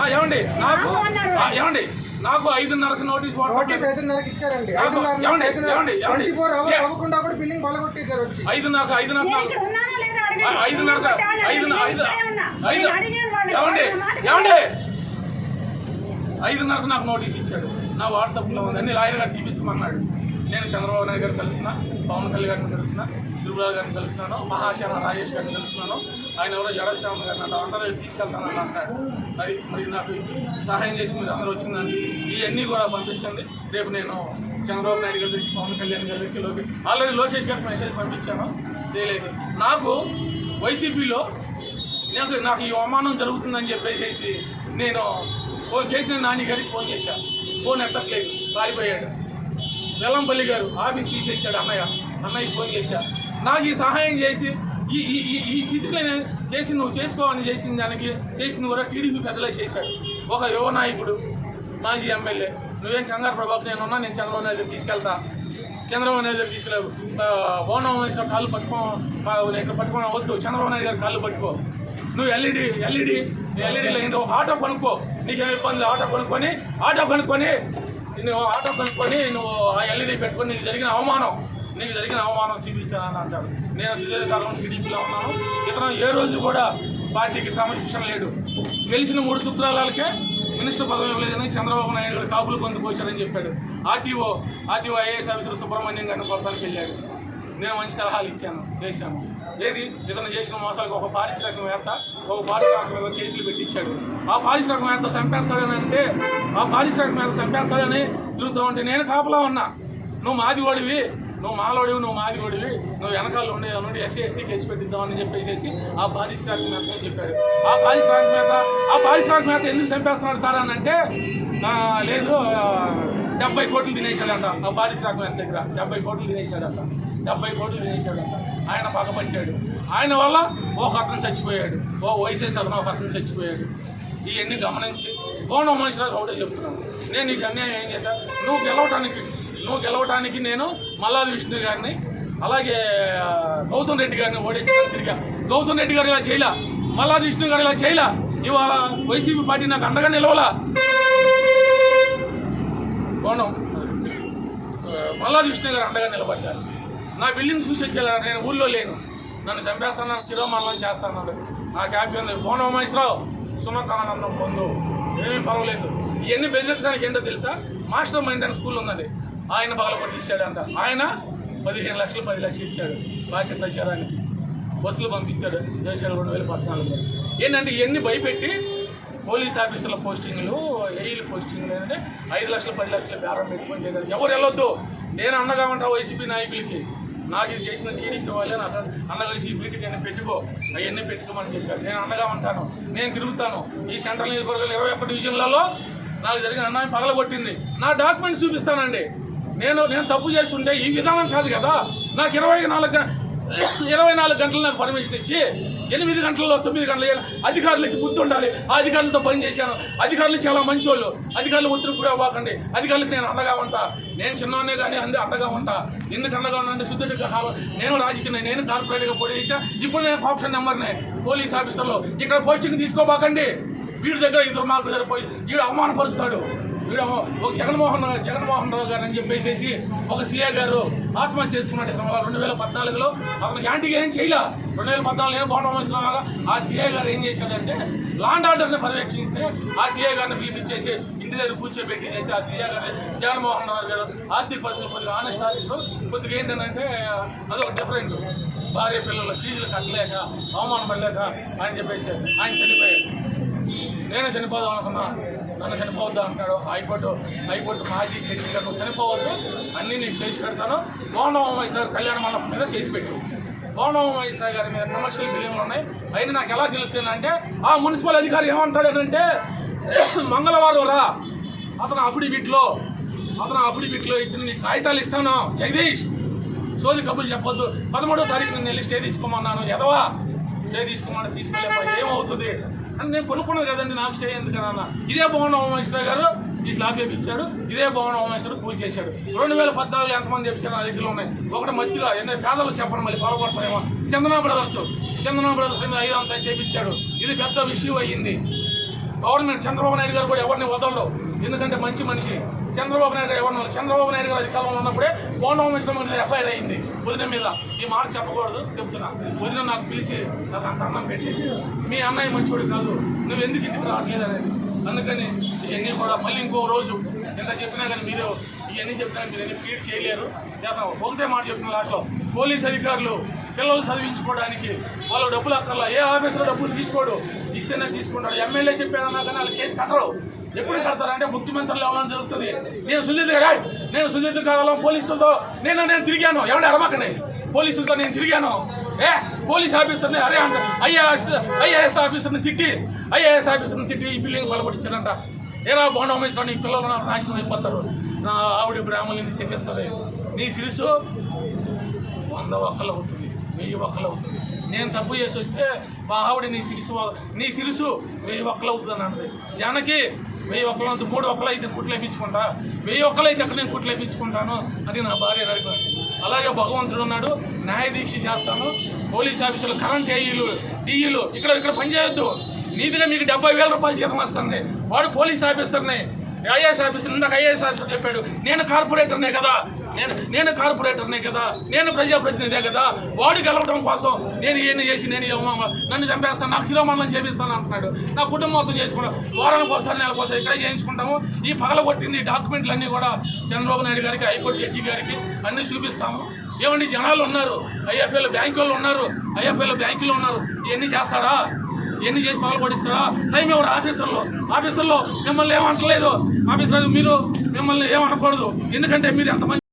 ఆ, ఏమండి? నాకు నాకు అన్నారు. ఆ, ఏమండి? నాకు ఐదున్నరకు నోటీస్ నోటీస్ ఐదున్నరకి ఇచ్చారండి. అవ్వకుండా కూడా బిల్డింగ్ పగలగొట్టేశారు వచ్చి. ఐదున్నరకు ఐదు ఐదు. ఐదు. ఏమండి? ఏమండి? ఐదున్నరకు నాకు నోటీస్ ఇచ్చాడు. నా వాట్సాప్లో ఉంది. అన్ని లాయర్ గారు చూపించమన్నాడు నేను చంద్రబాబు నాయుడు గారిని కలిసిన పవన్ కళ్యాణ్ గారిని కలిసిన తిరుమల గారిని కలిసినాను మహాశాన రాజేష్ గారిని కలిసినాను ఆయన ఎవరో జడశ్రామ గారిని అంట అందరూ తీసుకెళ్తానని అంటాడు మరి మరి నాకు సహాయం చేసి మీరు అందరూ వచ్చిందని ఇవన్నీ కూడా పంపించండి. రేపు నేను చంద్రబాబు నాయుడు గారి దగ్గరికి పవన్ కళ్యాణ్ గారి దగ్గరికి లోకేష్ ఆల్రెడీ లోకేష్ గారికి మెసేజ్ పంపించాను. చేయలేదు. నాకు వైసీపీలో నాకు నాకు ఈ అవమానం జరుగుతుందని చెప్పేసి నేను ఫోన్ చేసిన నాని గారికి ఫోన్ చేశాను ఫోన్ ఎత్తట్లేదు. పారిపోయాడు వెల్లంపల్లి గారు ఆఫీస్ తీసేసాడు అన్నయ్య. అన్నయ్యకి ఫోన్ చేశాను నాకు ఈ సహాయం చేసి ఈ ఈ ఈ- స్థితిలో చేసి నువ్వు చేసుకోవని చేసిన దానికి చేసిన కూడా టీడీపీ పెద్దలే చేశాడు ఒక యువ నాయకుడు మాజీ ఎమ్మెల్యే. నువ్వేం కంగారు ప్రభాక్ నేను ఉన్నా నేను చంద్రబాబు నాయుడు తీసుకెళ్తా. చంద్రబాబు నాయుడు దగ్గరికి తీసుకెళ్ళావు ఓనం వేసిన కాళ్ళు పట్టుకో మా- ఇక్కడ పట్టుకోవడం వద్దు. చంద్రబాబు నాయుడు గారు కాళ్ళు పట్టుకో. నువ్వు ఎల్ఈడి ఎల్ఈడి ఎల్ఈడి లైన్ ఒక ఆటో కొనుక్కో. నీకేం ఇబ్బంది? ఆటో కొనుక్కొని ఆటో కొనుక్కొని నువ్వు ఆటో కొనుక్కొని నువ్వు ఆ ఎల్ఈడి పెట్టుకొని నీకు జరిగిన అవమానం. నీకు జరిగిన అవమానం చూపించానని అంటాడు నేను సుదీర్ఘకాలం టీడీపీలో ఉన్నాను. ఇతను ఏ రోజు కూడా పార్టీకి క్రమశిక్షణ లేడు గెలిచిన మూడు శుక్రాలకే మినిస్టర్ పదవి ఇవ్వలేదని చంద్రబాబు నాయుడు గారు కాపులు పొందుకొచ్చారని చెప్పాడు. RTO RTO IAS officer Subrahmanyam గారిని కొడతానికి వెళ్ళాడు. నేను మంచి సలహాలు ఇచ్చాను. చేశాను. ఏది? ఇతను చేసిన మోసాలకు ఒక పారిశ్రామికవేత్త ఒక పారిశ్రామికవేత్త కేసులు పెట్టించాడు. ఆ పారిశ్రామికవేత్త చంపేస్తాడని అంటే ఆ పారిశ్రామికవేత్త చంపేస్తాడని తిరుగుతూ ఉంటే నేను కాపలా ఉన్నా. నువ్వు మాదివాడివి నువ్వు మాలోడివి నువ్వు మాదిగోడివి నువ్వు వెనకాల ఉండే నుండి ఎస్సీ ఎస్టీకి కేసు పెట్టిద్దామని చెప్పేసి ఆ పారిశ్రామికవేత్త చెప్పాడు ఆ పారిశ్రామికవేత్త ఆ పారిశ్రామికవేత్త ఎందుకు చంపేస్తున్నాడు సార్ అని అంటే లేదు డెబ్బై కోట్లు తినేశాడంట ఆ పారిశ్రామికవేత్త దగ్గర. డెబ్బై కోట్లు తినేశాడంట. డెబ్బై కోట్లు తినేశాడంట. ఆయన పగబట్టాడు ఆయన వల్ల ఒక అతను చచ్చిపోయాడు. ఓ వయసేసి అతను ఒక అతను చచ్చిపోయాడు. ఇవన్నీ గమనించి కోణం మనిషిలో ఒకటే చెప్తున్నాను నేను నీకు అన్యాయం ఏం చేశాను నువ్వు గెలవటానికి నువ్వు గెలవటానికి నేను మల్లాది విష్ణు గారిని అలాగే గౌతమ్ రెడ్డి గారిని ఓడించాను తిరిగా గౌతమ్ రెడ్డి గారు ఇలా చేయలా. మల్లాది విష్ణు గారు ఇలా చేయలా. ఇవాళ వైసీపీ పార్టీ నాకు అండగా నిలవలా. కోణం. మల్లాది విష్ణు గారు అండగా నిలబడ్డారు. నా బిల్డింగ్ చూసి వచ్చేలా నేను ఊళ్ళో లేను. నన్ను చంపేస్తాను చిరోమరణం చేస్తాను నాకు హ్యాపీ ఉంది. కోణం మహేశ్వరావు సునకానందం పొందు. ఏమీ పర్వాలేదు. ఇవన్నీ బెదిరించడానికి ఏంటో తెలుసా? మాస్టర్ మైండ్ అని స్కూల్ ఉన్నది. ఆయన పగల కొట్టించాడంట ఆయన పదిహేను లక్షలు పది లక్షలు ఇచ్చాడు. బాకీ ప్రచారానికి బస్సులు పంపించాడు. దేశాలు రెండు వేల పద్నాలుగులో. ఏంటంటే ఇవన్నీ భయపెట్టి పోలీస్ ఆఫీసర్ల పోస్టింగ్లు ఏఈల పోస్టింగ్లు ఏంటంటే ఐదు లక్షలు పది లక్షలు బేరం పెట్టుకొని ఎవరు వెళ్ళొద్దు. నేను అండగా ఉంటా వైసీపీ నాయకులకి. నాకు ఇది చేసిన టీడీపీ వాళ్ళే నాకు అండగా ఈ నేను పెట్టుకో. అవన్నీ పెట్టుకోమని చెప్పారు. నేను అండగా ఉంటాను. నేను తిరుగుతాను. ఈ సెంట్రల్ నియోజకవర్గాలు ఇరవై ఒక్క డివిజన్లలో నాకు జరిగిన అన్యాయం పగలగొట్టింది. నా డాక్యుమెంట్స్ చూపిస్తానండి. నేను నేను తప్పు చేస్తుంటే ఈ విధానం కాదు కదా. నాకు ఇరవై నాలుగు ఇరవై నాలుగు గంటలు నాకు పర్మిషన్ ఇచ్చి ఎనిమిది గంటల్లో తొమ్మిది గంటలు అధికారులకి బుద్ధి ఉండాలి. ఆ అధికారులతో పని చేశాను. అధికారులు చాలా మంచోళ్ళు. అధికారులు ఒత్తిడి కూడా అవ్వకండి. అధికారులకు నేను అండగా ఉంటా. నేను చిన్నవానే కానీ అందే అండగా ఉంటా. ఎందుకు అండగా ఉన్నానంటే శుద్ధుడిగా కావాలి. నేను రాజకీయ నేను కార్పొరేట్గా పోటీ చేశా. ఇప్పుడు నేను ఆప్షన్ నెంబర్నే పోలీస్ ఆఫీసర్లో. ఇక్కడ పోస్టింగ్ తీసుకోబాకండి. వీడి దగ్గర ఇద్దరు మాకు దగ్గర పోయి వీడు అవమానపరుస్తాడు. వీడు ఒక జగన్మోహన్ జగన్మోహన్ రావు గారు అని చెప్పేసి ఒక సీఏ గారు ఆత్మహత్య చేసుకున్నాడు. రెండు వేల పద్నాలుగులో అతను యాంటీగా ఏం చేయలే? రెండు వేల పద్నాలుగు ఏం బాగుండడం వస్తున్నాగా ఆ సీఏ గారు ఏం చేశాడంటే లాండ్ ఆర్డర్ని పర్యవేక్షిస్తే ఆ సీఏ గారిని పిలిపించేసి ఇంటి దగ్గర కూర్చోబెట్టి చేసి ఆ సీఏ గారిని జగన్మోహన్ రావు గారు ఆర్థిక పరిస్థితులు కొద్దిగా ఆనెస్ట్ ఆర్థిక కొద్దిగా ఏంటంటే అదొక డిఫరెంట్ భార్య పిల్లలు ఫీజులు కట్టలేక అవమానం పడలేక ఆయన చెప్పేసి ఆయన చనిపోయాడు. నేను చనిపోదాం అనుకున్నా. నన్ను చనిపోవద్దు అంటాడు హైకోర్టు హైకోర్టు మాజీ జడ్జి గారు చనిపోవద్దు. అన్నీ నేను చేసి పెడతాను. గోండవం మైసర్ కళ్యాణ మండపం మీద చేసి పెట్టు. గోండవం మైసర్ గారి మీద కమర్షియల్ బిల్డింగ్లు ఉన్నాయి. అయినా నాకు ఎలా తెలుస్తుందంటే ఆ మున్సిపల్ అధికారి ఏమంటాడు అంటే మంగళవారం రా. అతను అప్పుడు అతను అప్పుడు ఇచ్చిన నీ కాగితాలు ఇస్తాను. జగదీష్ సోది కబుర్లు చెప్పొద్దు. పదమూడో తారీఖు నేను వెళ్ళి స్టే తీసుకోమన్నాను. ఎదవా? స్టే తీసుకోమని తీసుకెళ్ళేపా ఏమవుతుంది? అని నేను కొనుక్కున్నాను కదండి నాకు స్టే ఎందుకన్నా ఇదే భవనం హోమేశ్వర గారు ఈ స్లాబ్ చేపించాడు ఇదే భవన హోమేశ్వర పూజ చేశాడు. రెండు వేల పద్నాలుగు ఎంతమంది చెప్పారు నా దగ్గర ఉన్నాయి. ఒకటి మంచిగా ఎన్నో పేదలు చెప్పండి మళ్ళీ పొరపడతాయేమో చందనా బ్రదర్స్ చందనా బ్రదర్స్ మీద ఐదు అంతా చేపించాడు. ఇది పెద్ద విషయం అయ్యింది. గవర్నమెంట్ చంద్రబాబు నాయుడు గారు కూడా ఎవరిని వదలడు. ఎందుకంటే మంచి మనిషి. చంద్రబాబు నాయుడు ఎవరు చంద్రబాబు నాయుడు గారు అధికారంలో ఉన్నప్పుడే బోన్ హోమేశ్వరం ఎఫ్ఐఆర్ అయింది. వదిన మీద. ఈ మాట చెప్పకూడదు చెప్తున్నా. వదిన నాకు పిలిచి నాకు అంత అన్నం పెట్టి. మీ అన్నయ్య మంచివాడు కాదు. నువ్వు ఎందుకు ఇంటికి రావట్లేదు అనేది. అందుకని ఇవన్నీ కూడా మళ్ళీ ఇంకో రోజు ఎంత చెప్పినా కానీ మీరు ఇవన్నీ చెప్పినా మీరు ఎన్ని ఫీడ్ చేయలేరు. చేస్తాం ఒకటే మాట చెప్పిన లాస్ట్లో. పోలీస్ అధికారులు పిల్లలు చదివించుకోవడానికి వాళ్ళు డబ్బులు అక్కర్లా. ఏ ఆఫీసులో డబ్బులు తీసుకోడు? ఇస్తేనే తీసుకుంటాడు. ఎమ్మెల్యే చెప్పాడన్నా కానీ వాళ్ళు కేసు కట్టరు. ఎప్పుడు కడతారంటే ముఖ్యమంత్రులు ఎవరైనా జరుగుతుంది. నేను సుజిత్ గారు నేను సుజిత్ కావాలం పోలీసులతో? నేను నేను తిరిగాను. ఎవరు అరమకనే పోలీసులతో నేను తిరిగాను. ఏ పోలీస్ ఆఫీసర్ని అరే అంట ఐఏఎస్ ఐఏఎస్ ఆఫీసర్ని తిట్టి ఐఏఎస్ ఆఫీసర్ని తిట్టి ఈ బిల్డింగ్ పలగొట్టించారంట ఏరా బాండ్ హోమేశ్వరం నీ పిల్లలు నాశనం అయిపోతారు. నా ఆవిడ బ్రాహ్మణుని చెప్పేస్తారు నీ సిరుసు వంద ఒక్కలు అవుతుంది వెయ్యి ఒక్కలు అవుతుంది. నేను తప్పు చేసి వస్తే మా ఆవిడ నీ సిరుసు నీ సిరుసు వెయ్యి ఒక్కలు అవుతుందని అన్నది. జానకి వెయ్యి ఒక్కలు అవుతుంది మూడు ఒక్కలు అయితే కుట్లు వేయించుకుంటా. వెయ్యి ఒక్కలు అయితే అక్కడ నేను కుట్లు వేయించుకుంటాను అది నా భార్య నడిపింది. అలాగే భగవంతుడు ఉన్నాడు న్యాయ దీక్ష చేస్తాను. పోలీస్ ఆఫీసులు కరెంట్ ఏఈలు డీఈలు ఇక్కడ ఇక్కడ పనిచేయొద్దు. నీతిగా మీకు డెబ్బై వేల రూపాయలు జీతం వస్తుంది. వాడు పోలీస్ ఆఫీసర్ని ఐఏఎస్ ఆఫీసర్ ఇందాక ఐఏఎస్ ఆఫీసర్ చెప్పాడు. నేను కార్పొరేటర్నే కదా. నేను నేను కార్పొరేటర్నే కదా. నేను ప్రజాప్రతినిధే కదా. వాడు గెలవడం కోసం నేను ఏం చేసి నేను ఏమో నన్ను చంపేస్తాను నాకు శిరోమండలం చేపిస్తాను అంటున్నాడు. నా కుటుంబం మొత్తం చేసుకున్నాను వారానికి వస్తాను నెల కోసం ఇక్కడే చేయించుకుంటాము. ఈ పగల కొట్టింది డాక్యుమెంట్లు అన్నీ కూడా చంద్రబాబు నాయుడు గారికి హైకోర్టు జడ్జి గారికి అన్నీ చూపిస్తాము. ఏమండి జనాలు ఉన్నారు. ఐఎఫ్ఏలో బ్యాంకు ఉన్నారు. ఐఎఫ్ఎల్ బ్యాంకులో ఉన్నారు. ఇవన్నీ చేస్తాడా? ఎన్ని చేసి పగలు పడిస్తారా టైం ఎవరు? ఆఫీసర్లో. ఆఫీసర్లో మిమ్మల్ని ఏమంటలేదు. ఆఫీసర్ మీరు మిమ్మల్ని ఏమనకూడదు. ఎందుకంటే మీరు ఎంతమంది